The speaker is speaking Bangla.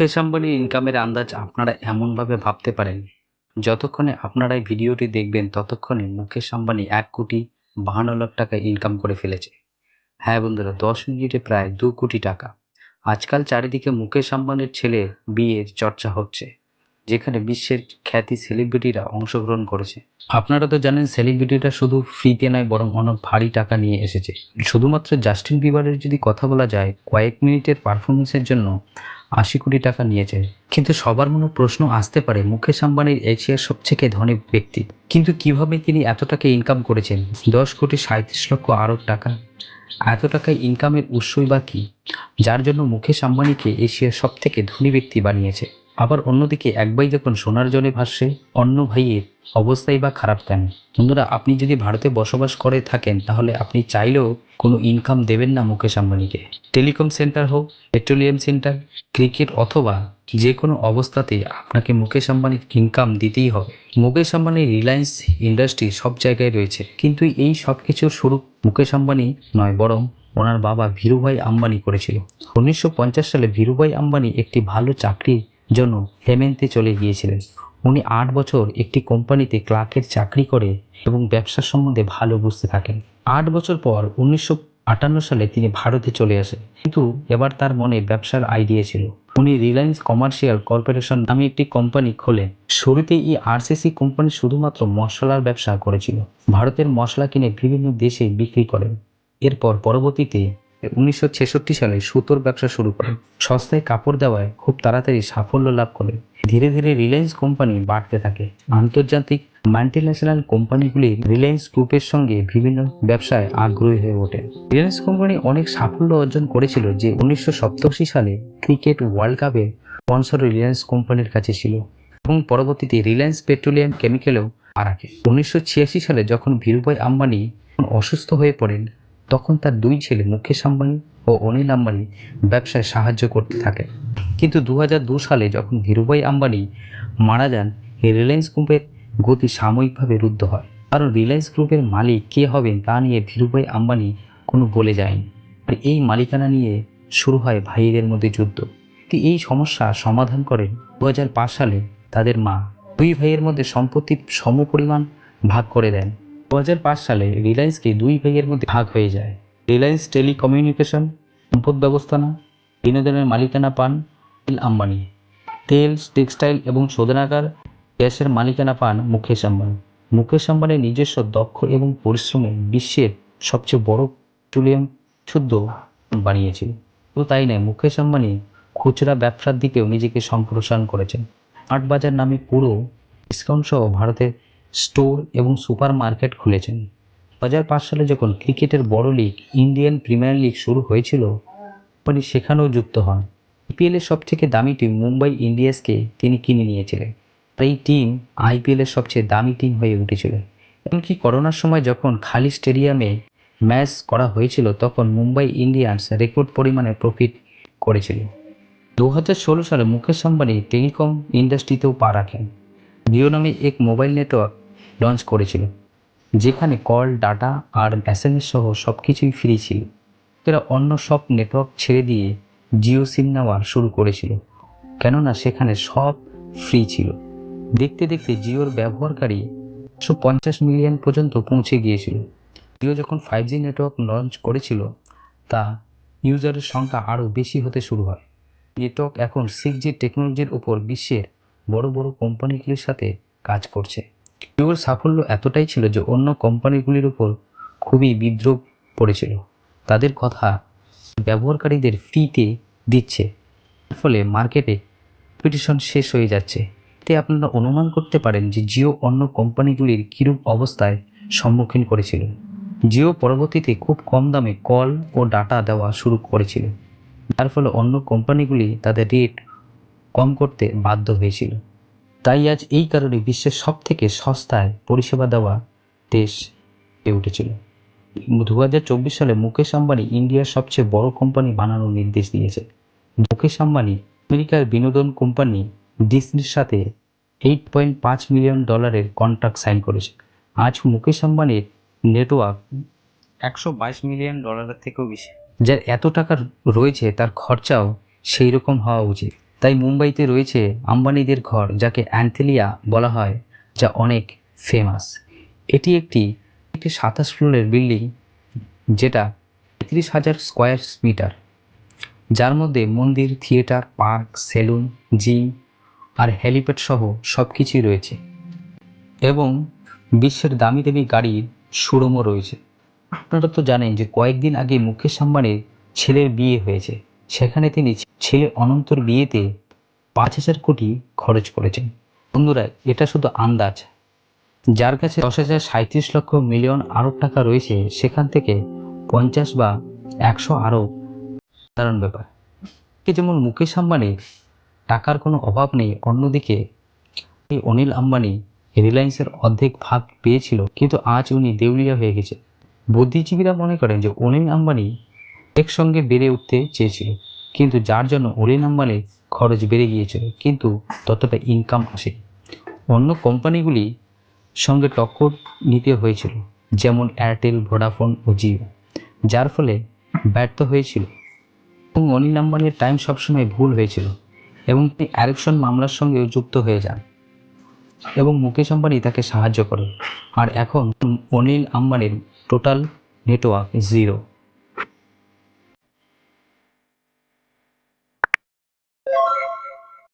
মুকেশ আম্বানির ইনকামের আন্দাজ আপনারা এমনভাবে ভাবতে পারেন। যতক্ষণে আপনারা এই ভিডিওটি দেখবেন, ততক্ষণে মুকেশ আম্বানি এক কোটি বাহান্ন লাখ টাকা ইনকাম করে ফেলেছে। হ্যাঁ বন্ধুরা, দশ মিনিটে প্রায় দু কোটি টাকা। আজকাল চারিদিকে মুকেশ আম্বানির ছেলে বিয়ের চর্চা হচ্ছে, যেখানে বিশ্বের খ্যাতি সেলিব্রিটিরা অংশগ্রহণ করেছে। আপনারা তো জানেন সেলিব্রিটিরা শুধু ফ্রিতে নয়, বরং অনেক ভারী টাকা নিয়ে এসেছে। শুধুমাত্র জাস্টিন বিবারের যদি কথা বলা যায়, কয়েক মিনিটের পারফরমেন্সের জন্য আশি কোটি টাকা নিয়েছে। কিন্তু সবার মনে প্রশ্ন আসতে পারে, মুকেশ আম্বানির এশিয়ার সবথেকে ধনী ব্যক্তি। কিন্তু কীভাবে তিনি এত টাকা ইনকাম করেছেন? দশ কোটি সাঁত্রিশ লক্ষ আরব টাকা। এত টাকা ইনকামের উৎসই বা কী? যার জন্য মুকেশ আম্বানিকে এশিয়ার সবথেকে ধনী ব্যক্তি বানিয়েছে। আবার অন্যদিকে এক ভাই যখন সোনার জলে ভাসছে অন্য ভাইয়ের অবস্থাই বা খারাপ কেন? বন্ধুরা, আপনি যদি ভারতে বসবাস করে থাকেন, তাহলে আপনি চাইলেও কোনো ইনকাম দেবেন না মুকেশ আম্বানিকে। টেলিকম সেন্টার হোক, পেট্রোলিয়াম সেন্টার, ক্রিকেট অথবা যে কোনো অবস্থাতে আপনাকে মুকেশ আম্বানির ইনকাম দিতেই হবে। মুকেশ আম্বানির রিলায়েন্স ইন্ডাস্ট্রি সব জায়গায় রয়েছে। কিন্তু এই সব কিছুর শুরু মুকেশ আম্বানি নয়, বরং ওনার বাবা ভীরুভাই আম্বানি করেছিল। উনিশশো পঞ্চাশ সালে ভীরুভাই আম্বানি একটি ভালো চাকরির জন্য হেমেন্তে চলে গিয়েছিলেন। উনি আট বছর একটি কোম্পানিতে ক্লার্কের চাকরি করে এবং ব্যবসার সম্বন্ধে ভালো বুঝতে থাকেন। আট বছর পর উনিশশো আটান্ন সালে তিনি ভারতে চলে আসেন। কিন্তু এবার তার মনে ব্যবসার আইডিয়া ছিল। উনি রিলায়েন্স কমার্শিয়াল কর্পোরেশন নামে একটি কোম্পানি খোলেন। শুরুতে এই আরসিসি কোম্পানি শুধুমাত্র মশলার ব্যবসা করেছিল। ভারতের মশলা কিনে বিভিন্ন দেশে বিক্রি করেন। এরপর পরবর্তীতে উনিশশো ছেষট্টি সালে সুতোর ব্যবসা শুরু করেন সস্তায় কাপড় দেওয়ায় খুব তাড়াতাড়ি সাফল্য লাভ করে। ধীরে ধীরে রিলায়েন্স কোম্পানি বাড়তে থাকে। আন্তর্জাতিক মাল্টিন্যাশনাল কোম্পানিগুলি রিলায়েন্স গ্রুপের সঙ্গে বিভিন্ন ব্যবসায় আগ্রহী হয়ে ওঠে। রিলায়েন্স কোম্পানি অনেক সাফল্য অর্জন করেছিল যে উনিশশো সালে ক্রিকেট ওয়ার্ল্ড কাপে স্পন্সর রিলায়েন্স কোম্পানির কাছে ছিল এবং পরবর্তীতে রিলায়েন্স পেট্রোলিয়াম কেমিক্যালেও পা রাখে উনিশশো ছিয়াশি সালে যখন ভীরুভাই আম্বানি অসুস্থ হয়ে পড়েন তখন তার দুই ছেলে মুকেশ আম্বানি ও অনিল আম্বানি ব্যবসায় সাহায্য করতে থাকে। কিন্তু দু দু সালে যখন ধীরুভাই আম্বানি মারা যান রিলায়েন্স গ্রুপের গতি সাময়িকভাবে রুদ্ধ হয়। কারণ রিলায়েন্স গ্রুপের মালিক কে হবেন তা নিয়ে ধীরুভাই আম্বানি কোনো বলে যায়নি। আর এই মালিকানা নিয়ে শুরু হয় ভাইদের মধ্যে যুদ্ধ। এই সমস্যা সমাধান করেন দু হাজার পাঁচ সালে তাদের মা। দুই ভাইয়ের মধ্যে সম্পত্তির সমপরিমাণ ভাগ করে দেন। দু হাজার পাঁচ সালে রিলায়েন্সকে দুই ভাইয়ের মধ্যে ভাগ হয়ে যায়। রিলায়েন্স টেলিকমিউনিকেশন, সম্পদ ব্যবস্থাপনা, বিনোদনের মালিকানা পান অনিল আম্বানি। তেল, টেক্সটাইল এবং শোধনাগার গ্যাসের মালিকানা পান মুকেশ আম্বানি। মুকেশ আম্বানির নিজস্ব দক্ষ এবং পরিশ্রমে বিশ্বের সবচেয়ে বড় পেট্রোলিয়াম শুদ্ধ বানিয়েছিল তো তাই নয়, মুকেশ আম্বানি খুচরা ব্যবসার দিকেও নিজেকে সম্প্রসারণ করেছেন। আট বাজার নামে পুরো ডিসকাউন্ট সহ ভারতের স্টোর এবং সুপার মার্কেট খুলেছেন। দু হাজার পাঁচ সালে যখন ক্রিকেটের বড় লিগ ইন্ডিয়ান প্রিমিয়ার লিগ শুরু হয়েছিল, কোম্পানি সেখানেও যুক্ত হন। আইপিএলের সবথেকে দামি টিম মুম্বাই ইন্ডিয়ান্সকে তিনি কিনে নিয়েছিলেন। আর এই টিম আইপিএলের সবচেয়ে দামি টিম হয়ে উঠেছিল। এমনকি করোনার সময় যখন খালি স্টেডিয়ামে ম্যাচ করা হয়েছিল, তখন মুম্বাই ইন্ডিয়ান্স রেকর্ড পরিমাণে প্রফিট করেছিল। দু হাজার ষোলো সালে মুকেশ আম্বানি টেলিকম ইন্ডাস্ট্রিতেও পা রাখেন। জিও নামে এক মোবাইল নেটওয়ার্ক লঞ্চ করেছিল, যেখানে কল, ডাটা আর এসএমএস সহ সব কিছুই ফ্রি ছিল। এরা অন্য সব নেটওয়ার্ক ছেড়ে দিয়ে জিও সিম নেওয়া শুরু করেছিল, কেননা সেখানে সব ফ্রি ছিল। দেখতে দেখতে জিওর ব্যবহারকারী একশো পঞ্চাশ মিলিয়ন পর্যন্ত পৌঁছে গিয়েছিল। জিও যখন ফাইভ জি নেটওয়ার্ক লঞ্চ করেছিল, তা ইউজারের সংখ্যা আরও বেশি হতে শুরু হয়। নেটওয়ার্ক এখন সিক্স জি টেকনোলজির উপর বিশ্বের বড় বড় কোম্পানিগুলির সাথে কাজ করছে। জিওর সাফল্য এতটাই ছিল যে অন্য কোম্পানিগুলির উপর খুবই বিদ্রোহ পড়েছিল। তাদের কথা ব্যবহারকারীদের ফিতে দিচ্ছে। ফলে মার্কেটে কম্পিটিশন শেষ হয়ে যাচ্ছে। এতে আপনারা অনুমান করতে পারেন যে জিও অন্য কোম্পানিগুলির কীরূপ অবস্থায় সম্মুখীন করেছিল। জিও পরবর্তীতে খুব কম দামে কল ও ডাটা দেওয়া শুরু করেছিল। যার ফলে অন্য কোম্পানিগুলি তাদের রেট কম করতে বাধ্য হয়েছিল। তাই আজ এই কারণে বিশ্বের সব থেকে সস্তায় পরিষেবা দেওয়া দেশ হয়ে উঠেছিল। দু হাজার চব্বিশ সালে মুকেশ আম্বানি ইন্ডিয়ার সবচেয়ে বড় কোম্পানি বানানোর নির্দেশ দিয়েছে। মুকেশ আম্বানি আমেরিকার বিনোদন কোম্পানি ডিসনির সাথে এইট পয়েন্ট পাঁচ মিলিয়ন ডলারের কন্ট্রাক্ট সাইন করেছে। আজ মুকেশ আম্বানির নেটওয়ার্ক একশো বাইশ মিলিয়ন ডলারের থেকেও বেশি। যার এত টাকা রয়েছে, তার খরচাও সেই রকম হওয়া উচিত। তাই মুম্বাইতে রয়েছে আম্বানিদের ঘর, যাকে অ্যান্থেলিয়া বলা হয়, যা অনেক ফেমাস এটি একটি একটি সাতাশ ফ্লোরের বিল্ডিং যেটা তিরিশ হাজার স্কোয়ার মিটার যার মধ্যে মন্দির থিয়েটার পার্ক সেলুন জিম আর হেলিপ্যাড সহ সব কিছুই রয়েছে। এবং বিশ্বের দামি দামি গাড়ির শোরুমও রয়েছে। আপনারা তো জানেন যে কয়েকদিন আগে মুকেশ আম্বানির ছেলের বিয়ে হয়েছে। সেখানে তিনি ছেলে অনন্তর বিয়েতে পাঁচ হাজার কোটি খরচ করেছেন। বন্ধুরা, এটা শুধু আন্দাজ। যার কাছে দশ হাজার সাঁত্রিশ লক্ষ মিলিয়ন আরব টাকা রয়েছে, সেখান থেকে পঞ্চাশ বা একশো আরব সাধারণ ব্যাপার। যেমন মুকেশ আম্বানির টাকার কোনো অভাব নেই। অন্যদিকে, এই অনিল আম্বানি রিলায়েন্সের অর্ধেক ভাগ পেয়েছিল, কিন্তু আজ উনি দেউলিয়া হয়ে গেছে বুদ্ধিজীবীরা মনে করেন যে অনিল আম্বানি একসঙ্গে বেড়ে উঠতে চেয়েছিল। কিন্তু যার জন্য অনিল আম্বানির খরচ বেড়ে গিয়েছিল, কিন্তু ততটা ইনকাম আসে। অন্য কোম্পানিগুলি সঙ্গে টক্কর নিতে হয়েছিল, যেমন এয়ারটেল ভোডাফোন ও জিও যার ফলে ব্যর্থ হয়েছিল। এবং অনিল আম্বানির টাইম সবসময় ভুল হয়েছিল এবং তিনি অ্যারেকশন মামলার সঙ্গেও যুক্ত হয়ে যান। এবং মুকেশ আম্বানি তাকে সাহায্য করে আর এখন অনিল আম্বানির টোটাল নেটওয়ার্ক জিরো